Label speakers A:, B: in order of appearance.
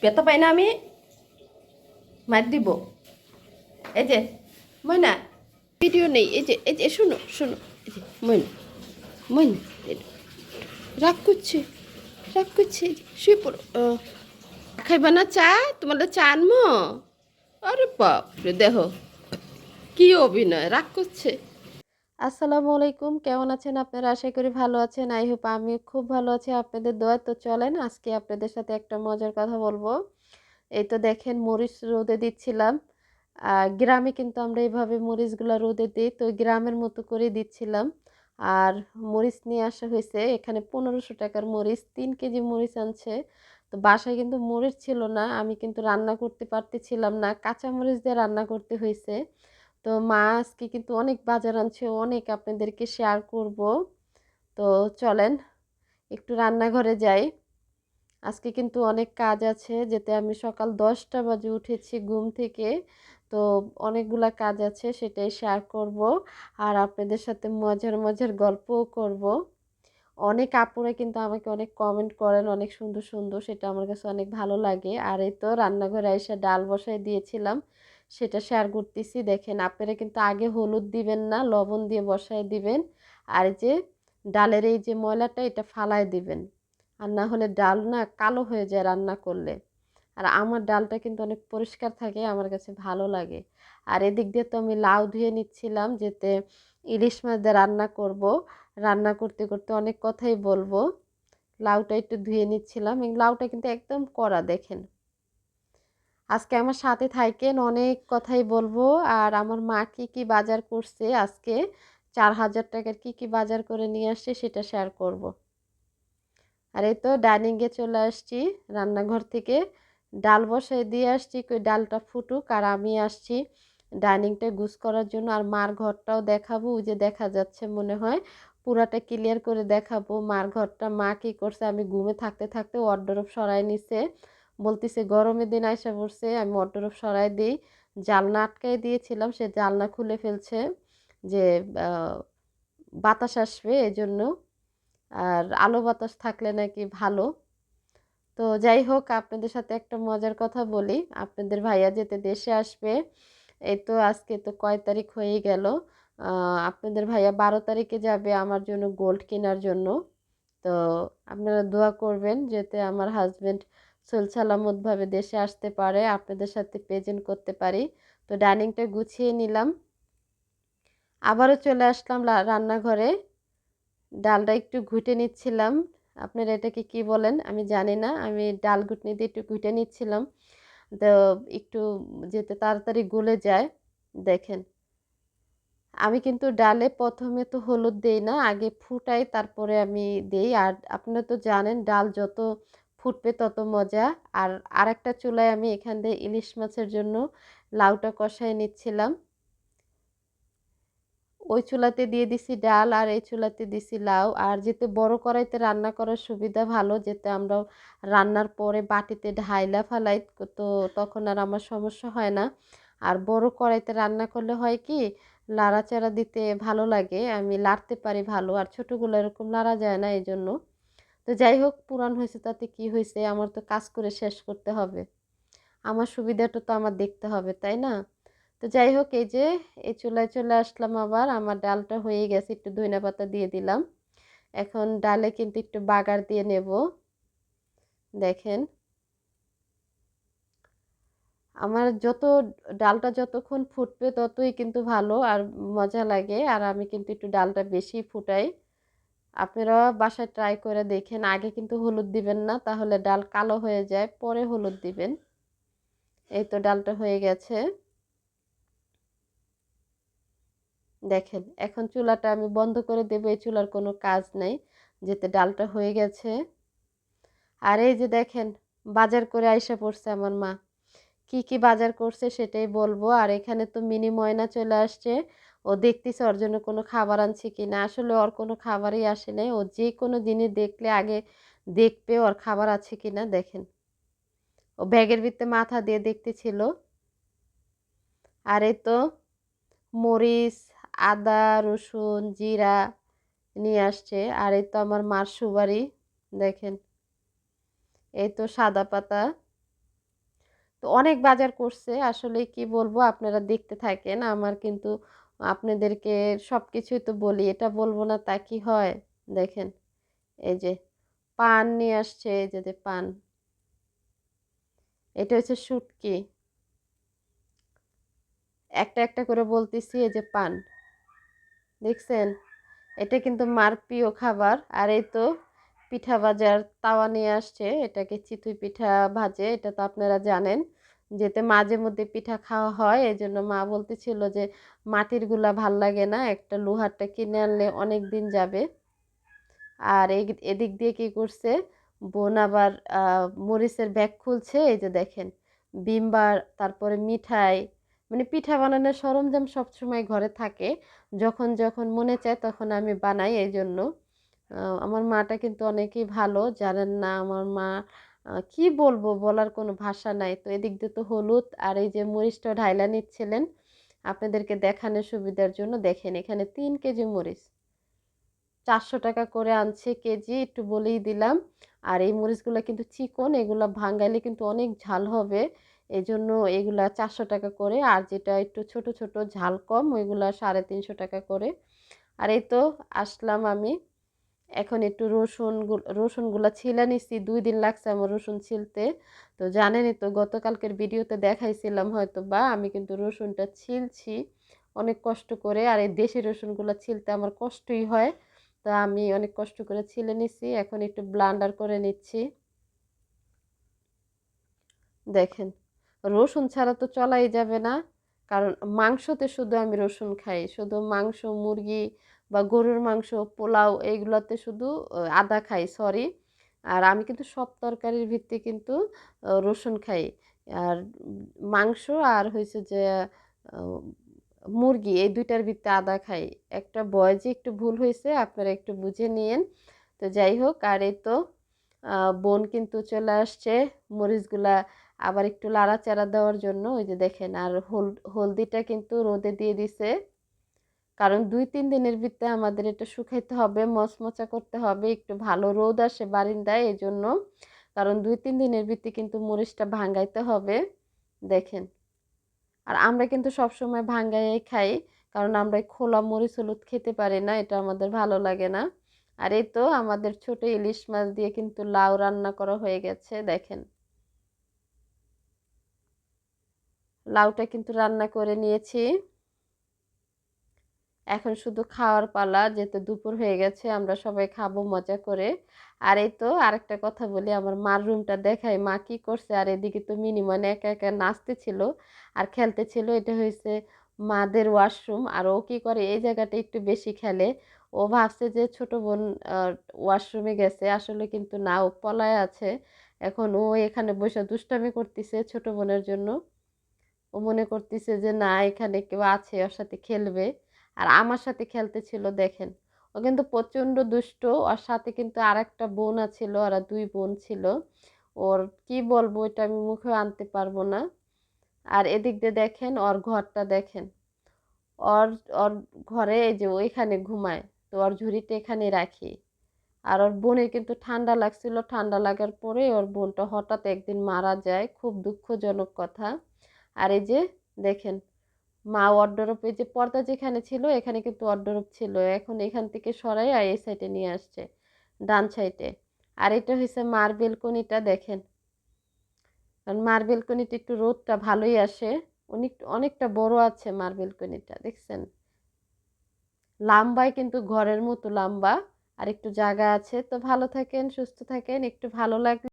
A: ব্যথা পাই না আমি। মার দিব। এই যে ময়না ভিডিও নেই। এই যে এই যে, শোনো শোনো। এই যে ময়না ময়না রাগ করছে রাগ করছে। শুয়ে পড়ো। খাইবা না চা? তোমাদের চা আনমো? আরে বাপরে দেহ কি অভিনয়, রাগ করছে। আসসালামু আলাইকুম। কেমন আছেন আপনারা? আশা করি ভালো আছেন। আই হোপ আমি খুব ভালো আছি। আপনাদের দোয়া তো চলেন আজকে আপনাদের সাথে একটা মজার কথা বলব। এই তো দেখেন, মরিচ রোদে দিচ্ছিলাম। গ্রামে কিন্তু আমরা এইভাবে মরিচগুলো রোদে দিই। তো গ্রামের মতো করে দিচ্ছিলাম। আর মরিচ নিয়ে আসা হয়েছে। এখানে পনেরোশো টাকার মরিচ, তিন কেজি মরিচ আনছে। তো বাসায় কিন্তু মরিচ ছিল না। আমি কিন্তু রান্না করতে পারতেছিলাম না। কাঁচা মরিচ দিয়ে রান্না করতে হয়েছে। তো মা আজকে কিন্তু অনেক বাজার আনছে, অনেক আপনাদেরকে শেয়ার করব। তো চলেন, একটু রান্নাঘরে যাই। আজকে কিন্তু অনেক কাজ আছে, যেতে আমি সকাল দশটা বাজে উঠেছি ঘুম থেকে। তো অনেকগুলা কাজ আছে, সেটাই শেয়ার করব। আর আপনাদের সাথে মজার মজার গল্পও করব। অনেক আপুরা কিন্তু আমাকে অনেক কমেন্ট করেন, অনেক সুন্দর সুন্দর, সেটা আমার কাছে অনেক ভালো লাগে। আর এই তো রান্নাঘরে এসে ডাল বসায় দিয়েছিলাম। সেটা শেয়ার করতেছি। দেখেন আপনারা কিন্তু আগে হলুদ দিবেন না, লবণ দিয়ে বসায় দিবেন। আর যে ডালের এই যে ময়লাটা, এটা ফালায় দিবেন। আর না হলে ডাল না কালো হয়ে যায় রান্না করলে। আর আমার ডালটা কিন্তু অনেক পরিষ্কার থাকে, আমার কাছে ভালো লাগে। আর এদিক দিয়ে তো আমি লাউ ধুয়ে নিচ্ছিলাম, যেতে ইলিশ মাছ দিয়ে রান্না করব। রান্না করতে করতে অনেক কথাই বলব। লাউটা একটু ধুয়ে নিচ্ছিলাম। এই লাউটা কিন্তু একদম কড়া, দেখেন। আজকে আমার সাথে থাকেন অনেক কথাই বলব। আর আমার মা কি কি বাজার করছে আজকে, চার হাজার টাকার কি কি বাজার করে নিয়ে আসছে সেটা শেয়ার করব। আর এই তো ডাইনিংয়ে চলে আসছি, রান্নাঘর থেকে। ডাল বসাই দিয়ে আসছি, কই ডালটা ফুটুক আর আমি আসছি ডাইনিংটা গুছ করার জন্য। আর মার ঘরটাও দেখাবো, ওই যে দেখা যাচ্ছে মনে হয়। পুরাটা ক্লিয়ার করে দেখাবো মার ঘরটা, মা কী করছে, আমি ঘুমে থাকতে থাকতে ওয়ার্ডরোব সরাই নিছে। বলতেছে, গরমের দিন আইসা পড়ছে, আমি ওয়ার্ডরোব সরাই দিই। জালনা আটকাই দিয়েছিলাম, সে জালনা খুলে ফেলছে যে বাতাস আসবে এজন্য, আর আলো বাতাস থাকলে নাকি ভালো। তো যাই হোক, আপনাদের সাথে একটা মজার কথা বলি। আপনাদের ভাইয়া যেতে দেশে আসবে, এই তো আজকে তো কয় তারিখ হয়ে গেল। আপনাদের ভাইয়া বারো তারিখে যাবে আমার জন্য গোল্ড কেনার জন্য। তো আপনারা দোয়া করবেন, যাতে আমার হাজব্যান্ড সোল সালামতভাবে দেশে আসতে পারে, আপনাদের সাথে প্রেজেন্ট করতে পারি। তো ডাইনিংটা গুছিয়ে নিলাম। আবারও চলে আসলাম রান্নাঘরে। ডালটা একটু ঘুটে নিচ্ছিলাম। আপনারা এটাকে কি বলেন? আমি জানি না। আমি ডাল ঘুটনি দিয়ে একটু ঘুটে নিচ্ছিলাম। তো একটু যেতে তাড়াতাড়ি গলে যায়। দেখেন। আমি কিন্তু ডালে প্রথমে তো হলুদ দেই না, আগে ফুটাই, তারপরে আমি দেই। আর আপনারা তো জানেন, ডাল যত ফুটবে তত মজা। আর আরেকটা চুলায় আমি এখান দিয়ে ইলিশ মাছের জন্য লাউটা কষায় নিচ্ছিলাম। ওই চুলাতে দিয়ে দিছি ডাল আর এই চুলাতে দিছি লাউ। আর যেতে বড় কড়াইতে রান্না করার সুবিধা ভালো, যেতে আমরা রান্নার পরে বাটিতে ঢাইলা ফালাই, তো তখন আর আমার সমস্যা হয় না। আর বড় কড়াইতে রান্না করলে হয় কি লাড়াচাড়া দিতে ভালো লাগে, আমি লাড়তে পারি ভালো। আর ছোটোগুলো এরকম লাড়া যায় না এই জন্য তো যাই হোক পুরান হয়েছে তাতে কি হয়েছে, আমার তো কাজ করে শেষ করতে হবে। আমার সুবিধাটা তো আমার দেখতে হবে, তাই না? তো যাই হোক, এই যে, এই চুলায় চলে আসলাম আবার, আমার ডালটা হয়ে গেছে, একটু ধইনা পাতা দিয়ে দিলাম। এখন ডালে কিন্তু একটু বাগার দিয়ে নেব। দেখেন। আমার যত, ডালটা যতক্ষণ ফুটবে ততই কিন্তু ভালো আর মজা লাগে, আর আমি কিন্তু একটু ডালটা বেশি ফুটাই। আপনারা বাসায় ট্রাই করে দেখেন। আগে কিন্তু হলুদ দিবেন না, তাহলে ডাল কালো হয়ে যায়, পরে হলুদ দিবেন। এই তো ডালটা হয়ে গেছে। দেখেন, এখন চুলাটা আমি বন্ধ করে দেবো, এই চুলার কোনো কাজ নেই, যেতে ডালটা হয়ে গেছে। আর এই যে দেখেন, বাজার করে আইসা পড়ছে আমার মা। কি কি বাজার করছে সেটাই বলব। আর এখানে তো মিনি ময়না চলে আসছে। ও দেখতেছে ওর জন্য কোনো খাবার আনছে কি না আসলে ওর কোনো খাবারই আসে নাই। ও যে কোনো জিনিস দেখলে আগে দেখবে ওর খাবার আছে কি না দেখেন। ও ব্যাগের ভিতরে মাথা দিয়ে দেখতেছিল। আর তো মরিচ, আদা, রসুন, জিরা নিয়ে আসছে। আর এই তো আমার মার সুবারি দেখেন। এই তো সাদা পাতা। তো অনেক বাজার করছে। আসলে কি বলব, আপনারা দেখতে থাকেন। আমার কিন্তু আপনাদেরকে সব কিছুই তো বলি, এটা বলব না তা কি হয়? দেখেন, এই যে পান নিয়ে আসছে, এই যে পান। এটা হচ্ছে শুটকি। একটা একটা করে বলতেছি, এই যে পান। দেখছেন? এটা কিন্তু মার প্রিয় খাবার। আর এই তো পিঠা ভাজার তাওয়া নিয়ে আসছে, এটাকে চিতুই পিঠা ভাজে, এটা তো আপনারা জানেন। যেতে মাঝে মধ্যে পিঠা খাওয়া হয়। এই জন্য মা বলতেছিল যে, মাটিরগুলা ভালো লাগে না, একটা লোহারটা কিনে আনলে অনেক দিন যাবে। আর এদিক দিয়ে কি করছে, বোন আবার মরিচের ব্যাগ খুলছে। এই যে দেখেন বিমবার তারপরে মিঠাই মানে পিঠা বানানোর সরঞ্জাম সবসময় ঘরে থাকে। যখন যখন মনে চায় তখন আমি বানাই। এই জন্য আমার মাটা কিন্তু অনেকেই ভালো, জানেন না, আমার মা কি বলব বলার কোনো ভাষা নাই। তো এদিক দিয়ে তো হলুদ আর এই যে মরিচটা ঢাইলা নিচ্ছিলেন, আপনাদেরকে দেখানোর সুবিধার জন্য দেখেন এখানে তিন কেজি মরিচ। চারশো টাকা করে আনছে কেজি, একটু বলেই দিলাম। আর এই মরিচগুলো কিন্তু চিকন, এগুলো ভাঙ্গাইলে কিন্তু অনেক ঝাল হবে। এই জন্য এগুলা চারশো টাকা করে আর যেটা একটু ছোট ছোট ঝাল কম, ওইগুলা সাড়ে তিনশো টাকা করে। আর এই তো আসলাম আমি। এখন একটু রসুন রসুনগুলো ছিলে নিচ্ছি দুই দিন লাগছে আমার রসুন ছিলতে। তো জানেনই তো, গতকালকের ভিডিওতে দেখাইছিলাম হয়তো বা আমি কিন্তু রসুনটা ছিলছি অনেক কষ্ট করে, আর এই দেশি রসুনগুলো ছিলতে আমার কষ্টই হয়। তা আমি অনেক কষ্ট করে ছিলে নিচ্ছি এখন একটু ব্লান্ডার করে নিচ্ছি। দেখেন, রসুন ছাড়া তো চলাই যাবে না, কারণ মাংসতে শুধু আমি রসুন খাই, শুধু মাংস, মুরগি বা গরুর মাংস, পোলাও এইগুলোতে শুধু আদা খাই সরি আর আমি কিন্তু সব তরকারির ভিত্তি কিন্তু রসুন খাই। আর মাংস আর হয়েছে যে মুরগি এই দুইটার ভিত্তি আদা খাই। একটা বয়সে একটু ভুল হয়েছে আপনারা একটু বুঝে নিয়েন। তো যাই হোক, আর এই তো বোন কিন্তু চলে আসছে মরিচগুলা আবার একটু লাড়া লাড়াচাড়া দেওয়ার জন্য। ওই যে দেখেন, আর হল, হলদিটা কিন্তু রোদে দিয়ে দিছে। কারণ দুই, তিন দিনের ভিতরে আমাদের এটা শুকাইতে হবে, মচমচা করতে হবে, একটু ভালো রোদ আসে বারিন্দায় এই জন্য কারণ দুই, তিন দিনের ভিত্তি কিন্তু মরিচটা ভাঙ্গাইতে হবে, দেখেন। আর আমরা কিন্তু সবসময় ভাঙ্গাই খাই, কারণ আমরা খোলা মরিচ, হলুদ খেতে পারি না, এটা আমাদের ভালো লাগে না। আর এই তো আমাদের ছোট ইলিশ মাছ দিয়ে কিন্তু লাউ রান্না করা হয়ে গেছে, দেখেন। লাউটা কিন্তু রান্না করে নিয়েছি। এখন শুধু খাওয়ার পালা, যেহেতু দুপুর হয়ে গেছে, আমরা সবাই খাব মজা করে। আর এই তো আরেকটা কথা বলি, আমার মার রুমটা দেখাই, মা কি করছে? আর এদিকে তো মিনিমাম একা একা নাচতেছিল আর খেলতেছিল, এটা হয়েছে মাদের ওয়াশরুম। আর ও কি করে, এই জায়গাটা একটু বেশি খেলে। ও ভাবছে যে ছোট বোন ওয়াশরুমে গেছে, আসলে কিন্তু না, ও পলায় আছে। এখন ও এখানে বসে দুষ্টামি করতেছে ছোট বোনের জন্য। ও মনে করতেছে যে না, এখানে কেউ আছে, ওর সাথে খেলবে। আর আমার সাথে খেলতে ছিল, দেখেন। ও কিন্তু প্রচণ্ড দুষ্ট, ওর সাথে কিন্তু আর একটা বোন আছিল, ওরা দুই বোন ছিল। ওর কি বলব, এটা আমি মুখে আনতে পারব না। আর এদিক দিয়ে দেখেন, ওর ঘরটা দেখেন। ওর ওর ঘরে এই যে ওইখানে ঘুমায়, তো ওর ঝুড়িতে এখানে রাখি। আর ওর বোনের কিন্তু ঠান্ডা লাগছিল, ঠান্ডা লাগার পরে ওর বোনটা হঠাৎ একদিন মারা যায়, খুব দুঃখজনক কথা। আর এই যে, দেখেন মা ওয়ার্ডরোব এই যে পর্দা যেখানে ছিল, এখানে কিন্তু ওয়ার্ডরোব ছিল। এখন এখান থেকে সরাই আর এই সাইডে নিয়ে আসছে, ডান সাইডে আর এটা হয়েছে মার বেলকনিটা দেখেন। কারণ মার বেলকনিটা একটু রোদটা ভালোই আসে। অনেক অনেকটা বড় আছে মার বেলকনিটা দেখছেন? লাম্বায় কিন্তু ঘরের মতো লম্বা, আর একটু জায়গা আছে। তো ভালো থাকেন, সুস্থ থাকেন, একটু ভালো লাগলে